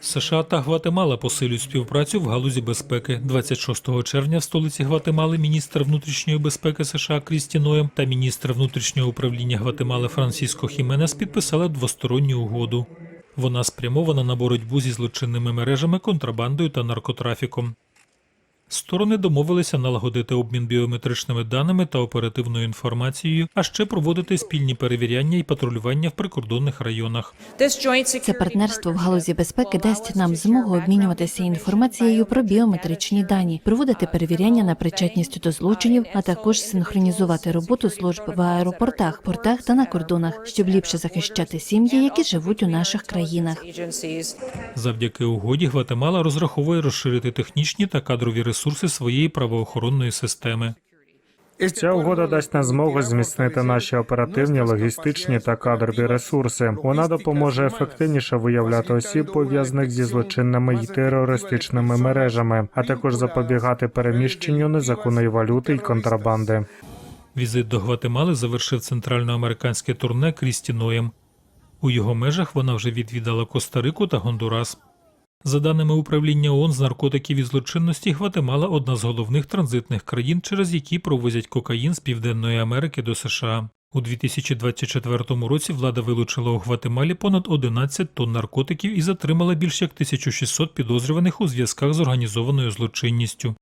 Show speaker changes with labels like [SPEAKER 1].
[SPEAKER 1] США та Гватемала посилюють співпрацю в галузі безпеки. 26 червня в столиці Гватемали міністр внутрішньої безпеки США Крісті Ноєм та міністр внутрішнього управління Гватемали Франсіско Хіменес підписали двосторонню угоду. Вона спрямована на боротьбу зі злочинними мережами, контрабандою та наркотрафіком. Сторони домовилися налагодити обмін біометричними даними та оперативною інформацією, а ще проводити спільні перевіряння і патрулювання в прикордонних районах.
[SPEAKER 2] Це партнерство в галузі безпеки дасть нам змогу обмінюватися інформацією про біометричні дані, проводити перевіряння на причетність до злочинів, а також синхронізувати роботу служб в аеропортах, портах та на кордонах, щоб ліпше захищати сім'ї, які живуть у наших країнах.
[SPEAKER 1] Завдяки угоді Гватемала розраховує розширити технічні та кадрові ресурси своєї правоохоронної системи.
[SPEAKER 3] Ця угода дасть нам змогу зміцнити наші оперативні, логістичні та кадрові ресурси. Вона допоможе ефективніше виявляти осіб, пов'язаних зі злочинними й терористичними мережами, а також запобігати переміщенню незаконної валюти й контрабанди.
[SPEAKER 1] Візит до Гватемали завершив центральноамериканське турне Крісті Ноєм. У його межах вона вже відвідала Коста-Рику та Гондурас. За даними управління ООН з наркотиків і злочинності, Гватемала одна з головних транзитних країн, через які провозять кокаїн з Південної Америки до США. У 2024 році влада вилучила у Гватемалі понад 11 тонн наркотиків і затримала більш як 1600 підозрюваних у зв'язках з організованою злочинністю.